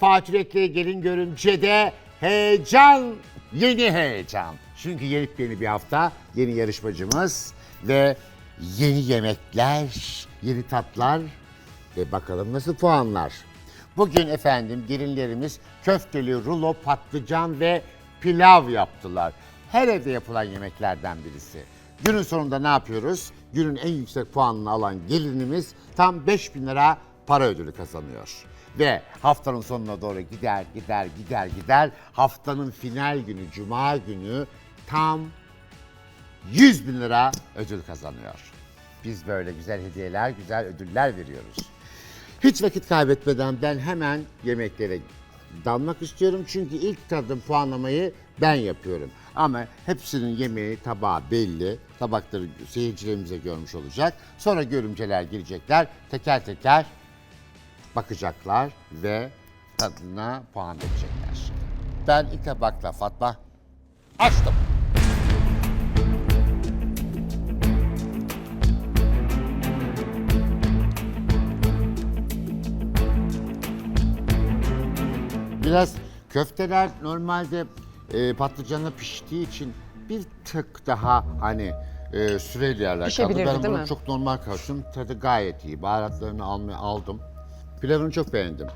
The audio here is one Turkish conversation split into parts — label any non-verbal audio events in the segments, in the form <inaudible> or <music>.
Fatih Rekli gelin görünce de heyecan, yeni heyecan. Çünkü yeni yeni bir hafta, yeni yarışmacımız ve yeni yemekler, yeni tatlar ve bakalım nasıl puanlar. Bugün efendim gelinlerimiz köfteli rulo patlıcan ve pilav yaptılar. Her evde yapılan yemeklerden birisi. Günün sonunda ne yapıyoruz? Günün en yüksek puanını alan gelinimiz tam 5000 lira para ödülü kazanıyor. Ve haftanın sonuna doğru gider gider gider gider. Haftanın final günü cuma günü tam 100 bin lira ödül kazanıyor. Biz böyle güzel hediyeler, güzel ödüller veriyoruz. Hiç vakit kaybetmeden ben hemen yemeklere dalmak istiyorum. Çünkü ilk tadım puanlamayı ben yapıyorum. Ama hepsinin yemeği, tabağı belli. Tabakları seyircilerimize görmüş olacak. Sonra görümceler gelecekler. Teker teker bakacaklar ve tadına puan verecekler. Ben ilk tabakla Fatma açtım. Biraz köfteler normalde e, patlıcanla piştiği için bir tık daha hani e, süreyle alakalı. Pişebilirdi, Ben değil bunu mi? çok normal karşım. Tadı gayet iyi. Baharatlarını almaya aldım. Pilavını çok beğendim.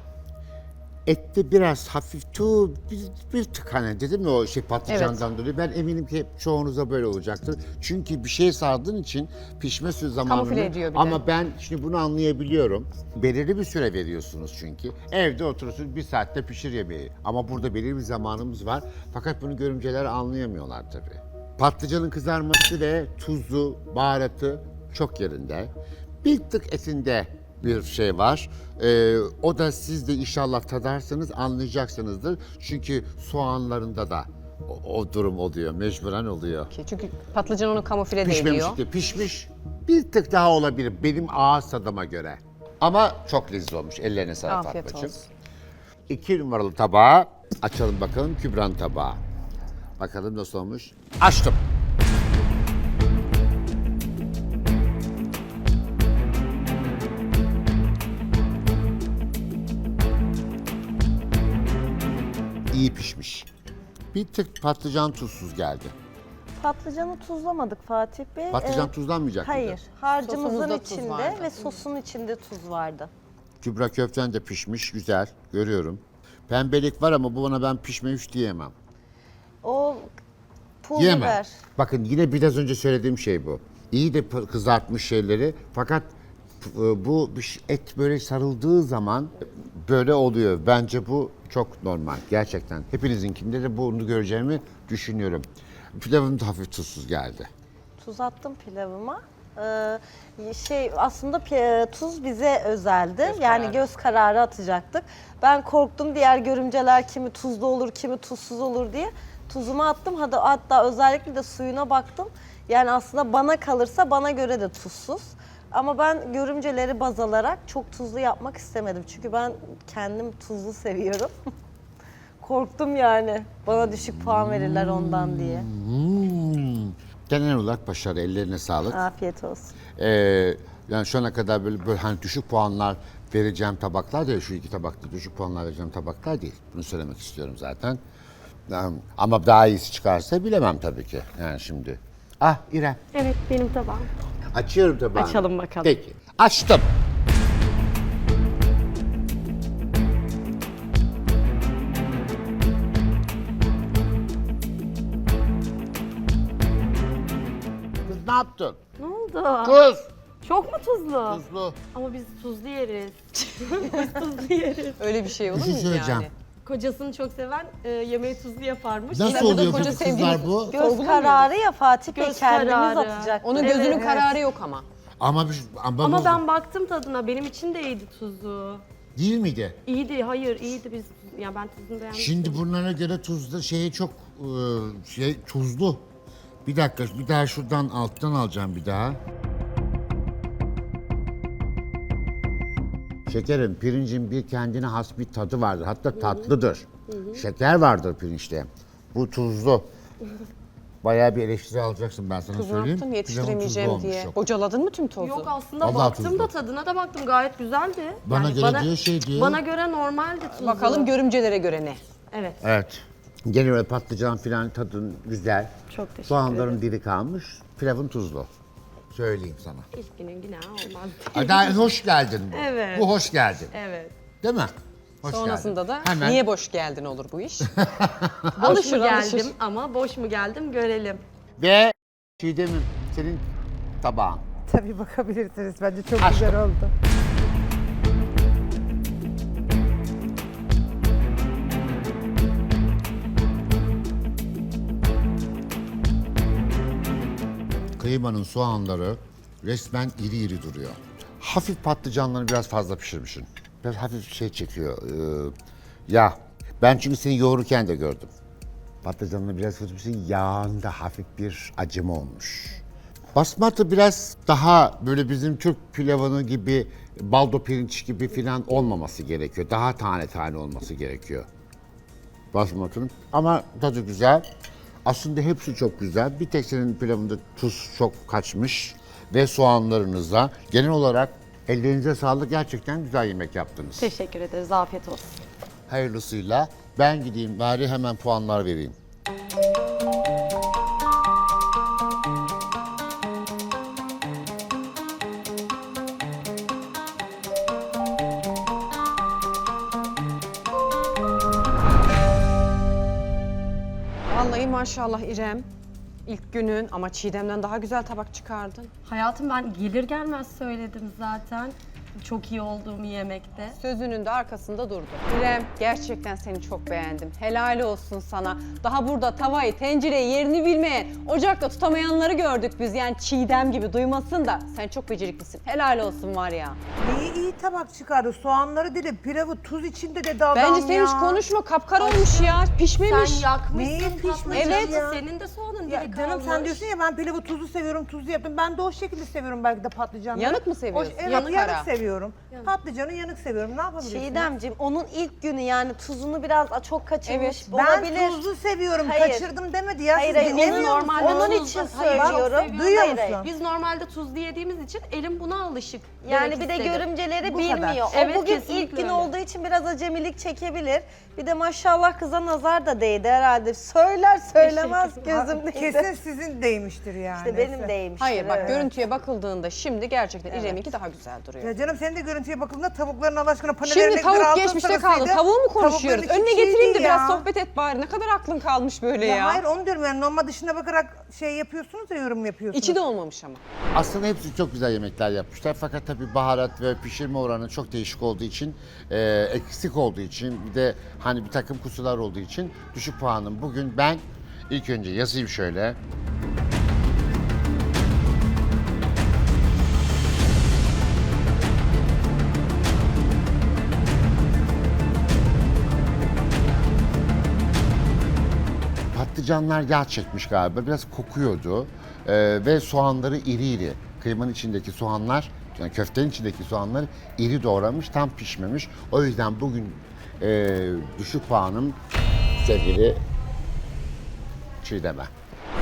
Ette biraz hafif tu bir, bir tık hani dedim ya o şey patlıcandan dolayı ben eminim ki çoğunuza böyle olacaktır. Çünkü bir şey sardığın için pişme süre zamanını Kamufle ediyor bir de. ama ben şimdi bunu anlayabiliyorum. Belirli bir süre veriyorsunuz çünkü. Evde oturursun bir saatte pişir yemeği. Ama burada belirli bir zamanımız var. Fakat bunu görümceler anlayamıyorlar tabii. Patlıcanın kızarması ve tuzu, baharatı çok yerinde. Bir tık etinde bir şey var. Ee, o da siz de inşallah tadarsanız anlayacaksınızdır. Çünkü soğanlarında da o, o durum oluyor. Mecburen oluyor. Çünkü patlıcan onu kamufle de Pişmemiş ediyor. de pişmiş. Bir tık daha olabilir benim ağız tadıma göre. Ama çok lezzetli olmuş. Ellerine sağlık Afiyet Fatmacığım. olsun. İki numaralı tabağı açalım bakalım Kübran tabağı. Bakalım nasıl olmuş. Açtım. İyi pişmiş. Bir tık patlıcan tuzsuz geldi. Patlıcanı tuzlamadık Fatih Bey. Patlıcan Ee, tuzlanmayacak mıydı? Hayır, harcımızın Sosumuzda tuz içinde ve sosun içinde tuz vardı. Kübra köften de pişmiş, güzel. Görüyorum. Pembelik var ama bu bana ben pişmemiş diyemem. O pul Yiyemem. biber. Bakın yine biraz önce söylediğim şey bu. İyi de p- kızartmış şeyleri fakat bu bir şey- et böyle sarıldığı zaman böyle oluyor. Bence bu çok normal gerçekten. Hepinizinkinde de bunu göreceğimi düşünüyorum. Pilavım da hafif tuzsuz geldi. Tuz attım pilavıma. Ee, şey aslında pi- tuz bize özeldi. yani göz kararı atacaktık. Ben korktum diğer görümceler kimi tuzlu olur, kimi tuzsuz olur diye. Tuzumu attım. Hadi hatta özellikle de suyuna baktım. Yani aslında bana kalırsa bana göre de tuzsuz. Ama ben görümceleri baz alarak çok tuzlu yapmak istemedim. Çünkü ben kendim tuzlu seviyorum. <laughs> Korktum yani. Bana düşük puan verirler ondan diye. Hmm. Genel olarak başarı, ellerine sağlık. Afiyet olsun. Ee, yani şu ana kadar böyle, böyle hani düşük puanlar vereceğim tabaklar değil. Şu iki tabakta düşük puanlar vereceğim tabaklar değil. Bunu söylemek istiyorum zaten. Ama daha iyisi çıkarsa bilemem tabii ki. Yani şimdi. Ah İrem. Evet benim tabağım. Açıyorum tabağını. Açalım bakalım. Peki. Açtım. Kız ne yaptın? Ne oldu? Kız. Çok mu tuzlu? Tuzlu. Ama biz tuzlu yeriz. <laughs> biz tuzlu yeriz. Öyle bir şey olur Bir şey mu söyleyeceğim. yani? Kocasını çok seven e, yemeği tuzlu yaparmış. Nasıl burada oluyor koca bu kızlar sevdiğim- bu? Göz Sorgulamıyor kararı ya Fatih Bey Göz kendimiz kararı. atacaktık. Onun Evet, gözünün evet. kararı yok ama. Ama bir, ama, Ama ben baktım tadına. Benim için de iyiydi tuzlu. değil miydi? İyiydi, hayır iyiydi biz. Ya ben tuzunu beğendim. Şimdi bunlara göre tuzlu şey çok e, şey tuzlu. Bir dakika bir daha şuradan alttan alacağım bir daha. Şekerim pirincin bir kendine has bir tadı vardır. Hatta tatlıdır. Şeker vardır pirinçte. Bu tuzlu. Bayağı bir eleştiri alacaksın ben sana söyleyeyim. Pilavın yetiştiremeyeceğim tuzlu diye. olmuş yok. Bocaladın mı tüm tozu? Yok aslında Vallahi baktım tuzlu. da tadına da baktım gayet güzeldi. Bana göre diyor, şey diyor. Bana göre normaldi tuzlu. Bakalım görümcelere göre ne? Evet. Evet. Genel olarak patlıcan filan tadın güzel. Çok teşekkür Soğanların diri kalmış. Pilavın tuzlu. Söyleyeyim sana. İlk günün günahı olmaz. Ada hoş geldin bu. Evet. Bu hoş geldin. evet. Değil mi? Hoş Sonrasında geldin. da Hemen niye boş geldin olur bu iş. <laughs> Boş alışır mu alışır. geldim ama boş mu geldim görelim. Ve Çiğdem'im senin tabağın. Tabii bakabilirsiniz. Bence çok Aşkım. güzel oldu. Kıymanın soğanları resmen iri iri duruyor. Hafif patlıcanlarını biraz fazla pişirmişsin. Biraz hafif şey çekiyor. Ee, ya ben çünkü seni yoğururken de gördüm. Patlıcanını biraz pişirmişsin. Yağında hafif bir acıma olmuş. Basmati biraz daha böyle bizim Türk pilavını gibi baldo pirinç gibi filan olmaması gerekiyor. Daha tane tane olması gerekiyor basmatının. Ama tadı güzel. Aslında hepsi çok güzel. Bir tek senin pilavında tuz çok kaçmış ve soğanlarınıza genel olarak ellerinize sağlık gerçekten güzel yemek yaptınız. Teşekkür ederiz. Afiyet olsun. Hayırlısıyla ben gideyim bari hemen puanlar vereyim. Maşallah İrem. İlk günün ama Çiğdem'den daha güzel tabak çıkardın. Hayatım ben gelir gelmez söyledim zaten. Çok iyi olduğumu yemekte. Sözünün de arkasında durdu. İrem gerçekten seni çok beğendim. Helal olsun sana. Daha burada tavayı, tencereyi, yerini bilmeyen, ocakta tutamayanları gördük biz. Yani Çiğdem gibi duymasın da sen çok beceriklisin. Helal olsun var ya. Neyi iyi tabak çıkardı. Soğanları dedi, pilavı tuz içinde dedi adam Bence sen ya. hiç konuşma. Kapkara olmuş ya. Pişmemiş. Sen yakmışsın Neyi pişmiş patlıcanı. Evet. ya? Senin de soğanın Ya diri canım sen diyorsun ya ben pilavı tuzlu seviyorum, tuzlu yaptım. Ben de o şekilde seviyorum belki de patlıcanları. Yanık mı seviyorsun? O- evet, Yanık yanık, seviyorum. Patlıcanı yanık seviyorum. Ne yapabilirsin? Çiğdemciğim onun ilk günü yani tuzunu biraz çok kaçırmış Evet. Ben olabilir. tuzlu seviyorum. Hayır. Kaçırdım demedi ya. Hayır, Siz hayır, dinlemiyor onu musunuz? normalde Onun tuzlu- için Hayır, çok söylüyorum. seviyorum. Duyuyor Hayır, hayır. musun? Biz normalde tuzlu yediğimiz için elim buna alışık. Yani demek bir de istedim. görümceleri Bu bilmiyor. kadar. O Evet, bugün ilk gün öyle. olduğu için biraz acemilik çekebilir. Bir de maşallah kıza nazar da değdi herhalde. Söyler söylemez gözüm değdi. Kesin sizin değmiştir yani. İşte benim değmiştir. Hayır bak evet. görüntüye bakıldığında şimdi gerçekten İrem'inki daha güzel duruyor. Ya canım senin de görüntüye bakıldığında tavukların Allah aşkına panelerine Şimdi tavuk kadar altın geçmişte kaldı. sarısıydı. Tavuğu mu konuşuyoruz? Tavukların Önüne getireyim de çiğdi biraz ya. sohbet et bari. Ne kadar aklın kalmış böyle ya. Ya hayır onu diyorum yani normal dışına bakarak şey yapıyorsunuz ya yorum yapıyorsunuz. İçi de olmamış ama. Aslında hepsi çok güzel yemekler yapmışlar fakat tabii baharat ve pişirme oranı çok değişik olduğu için, e, eksik olduğu için bir de hani bir takım kusurlar olduğu için düşük puanım. Bugün ben ilk önce yazayım şöyle. Patlıcanlar yağ çekmiş galiba. Biraz kokuyordu. Ee, ve soğanları iri iri. Kıymanın içindeki soğanlar, yani köftenin içindeki soğanlar iri doğramış, tam pişmemiş. O yüzden bugün e, düşük puanım sevgili Çiğdem'e.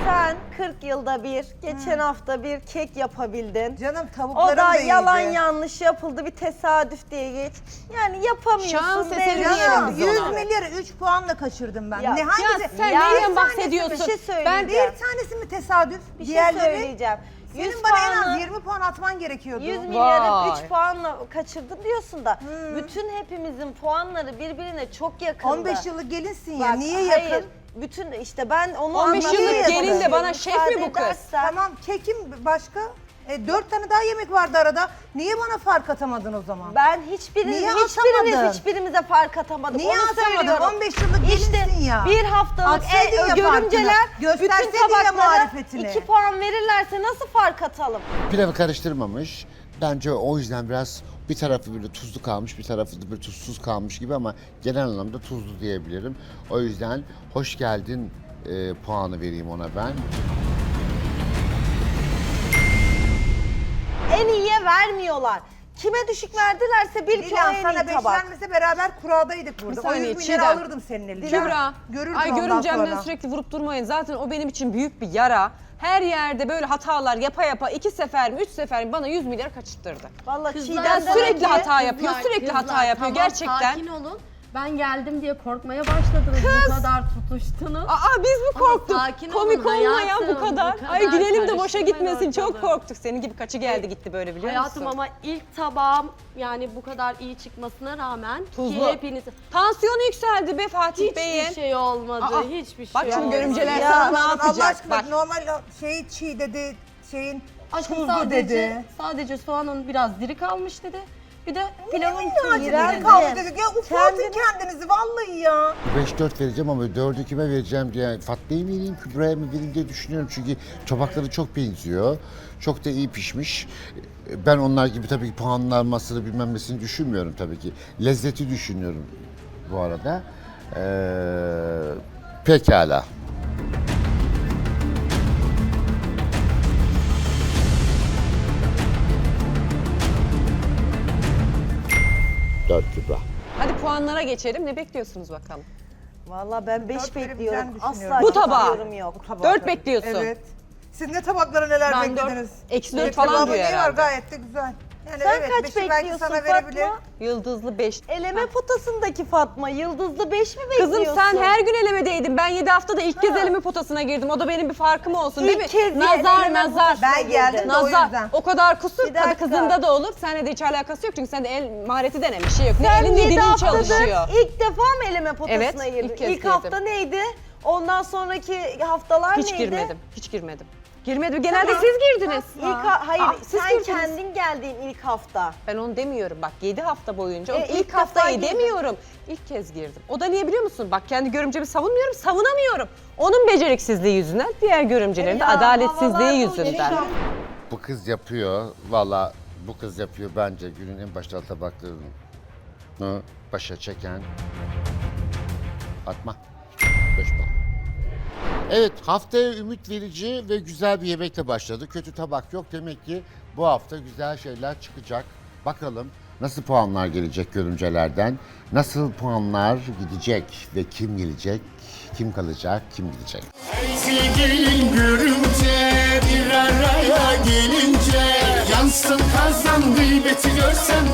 Sen 40 yılda bir, geçen hafta bir kek yapabildin. Canım O tavukların da da yalan iyiydi. yanlış yapıldı bir tesadüf diye geç. Yani yapamıyorsun. Şans belli. eseri Canım diyelim biz 100 ona. milyarı 3 puanla kaçırdım ben. Ya- ne ya hangisi? sen Ya neyden bir bahsediyorsun? bir şey ben söyleyeceğim. Bir tanesi mi tesadüf? Bir şey Diğerleri söyleyeceğim. senin 100 bana en az 20 puan atman gerekiyordu. 100 milyarı Vay. 3 puanla kaçırdın diyorsun da Hmm. bütün hepimizin puanları birbirine çok yakındı. 15 yıllık gelinsin ya. Bak, Niye hayır, yakın? Bütün işte ben onu 15 anlatmaya yıllık gelin de bana şef mi bu kız? Tamam kekim başka. E, 4 tane daha yemek vardı arada. Niye bana fark atamadın o zaman? Ben hiçbiriniz, Niye hiçbiriniz atamadın? hiçbirimize fark atamadık. Niye Onu atamadın? söylüyorum. 15 yıllık gelinsin İşte ya. bir haftalık Atsaydın el, ya görümceler farkını. Gösterseydin bütün ya tabaklara marifetini. 2 puan verirlerse nasıl fark atalım? Pilavı karıştırmamış. Bence o yüzden biraz bir tarafı böyle tuzlu kalmış, bir tarafı da böyle tuzsuz kalmış gibi ama genel anlamda tuzlu diyebilirim. O yüzden hoş geldin e, puanı vereyim ona ben. En iyiye vermiyorlar. Kime düşük verdilerse bil ki o Dilan en sana beş tabak. vermese beraber kuradaydık burada. Bir O saniye, 100 milyarı Çiğdem. alırdım senin elinden. Kübra, Görürdün ay ondan görümcemden sonra. sürekli vurup durmayın. Zaten o benim için büyük bir yara. Her yerde böyle hatalar yapa yapa iki sefer mi üç sefer mi bana 100 milyar kaçırttırdı. Vallahi Kızlar Çiğdem'den sürekli önce- hata yapıyor, Kızlar, sürekli kızlar, hata yapıyor. tamam, Gerçekten. Sakin olun. Ben geldim diye korkmaya başladınız. Bu kadar tutuştunuz. Aa biz mi korktuk? sakin Komik olun olma ya bu hayatım, kadar. bu kadar Ay gülelim de boşa karıştırmayın gitmesin. Çok ortalığı. korktuk. Senin gibi kaçı geldi gitti böyle biliyor Hayatım musun? ama ilk tabağım yani bu kadar iyi çıkmasına rağmen Tuzlu. ki hepiniz Tansiyonu yükseldi be Fatih Bey'in. hiçbir şey olmadı. Aa, hiçbir şey bak şimdi olmadı. görümceler Ya sana ne Allah yapacak? aşkına Bak normal şeyi çiğ dedi, şeyin Aşkım tuzlu sadece, dedi. sadece soğanın biraz diri kalmış dedi. Bir de pilavın İğrenç. Kavga dedik ya ufaltın kendinizi vallahi ya. 5-4 vereceğim ama 4'ü kime vereceğim diye Fatma'ya mı vereyim, Kübra'ya mı vereyim diye düşünüyorum. Çünkü tabakları çok benziyor. Çok da iyi pişmiş. Ben onlar gibi tabii ki puanlanmasını bilmem nesini düşünmüyorum tabii ki. Lezzeti düşünüyorum bu arada. Ee, pekala. Dört Kübra. hadi puanlara geçelim. Ne bekliyorsunuz bakalım? Vallahi ben 5 Dört bekliyorum. verebileceğini Asla düşünüyorum. Bu tabağa. yorum yok. Dört bekliyorsun. Evet. Siz ne tabaklara neler Ben dört, beklediniz? eksi dört falan diyor neyi var herhalde. gayet de güzel. Yani Sen evet, kaç beşi belki bekliyorsun sana verebilir. Fatma? Yıldızlı 5. Eleme potasındaki Fatma yıldızlı 5 mi bekliyorsun? Kızım sen her gün elemedeydin. Ben 7 haftada ilk kez eleme potasına girdim. O da benim bir farkım olsun değil mi? Kez nazar eleme nazar. potasına Ben geldim de o yüzden. O kadar kusur Bir tabii dakika. kızında da olur. Seninle de hiç alakası yok çünkü sende el mahareti denen bir şey yok. Ne Sen elin ne 7 dilin haftadır çalışıyor. ilk defa mı eleme potasına Evet, girdin? ilk kez İlk hafta girdim. neydi? Ondan sonraki haftalar Hiç neydi? girmedim. Hiç girmedim. Girmedim. Genelde Tamam. siz girdiniz. İlk ha- hayır Aa, siz sen girdiniz. kendin geldiğin ilk hafta. Ben onu demiyorum. Bak 7 hafta boyunca. E, o ilk ilk defa haftayı girdin. demiyorum. İlk kez girdim. O da niye biliyor musun? Bak kendi görümcemi savunmuyorum, savunamıyorum. Onun beceriksizliği yüzünden, diğer görümcelerin de Ya, adaletsizliği havalar yüzünden. soğuk. Bu kız yapıyor. Valla bu kız yapıyor bence günün en başta tabaklarını başa çeken Fatma. Beş puan. Evet haftaya ümit verici ve güzel bir yemekle başladı. Kötü tabak yok demek ki bu hafta güzel şeyler çıkacak. Bakalım nasıl puanlar gelecek görümcelerden? Nasıl puanlar gidecek ve kim gelecek? Kim kalacak? Kim gidecek? Sevgilin görünce bir araya gelince Yansın kazan gıybeti görsem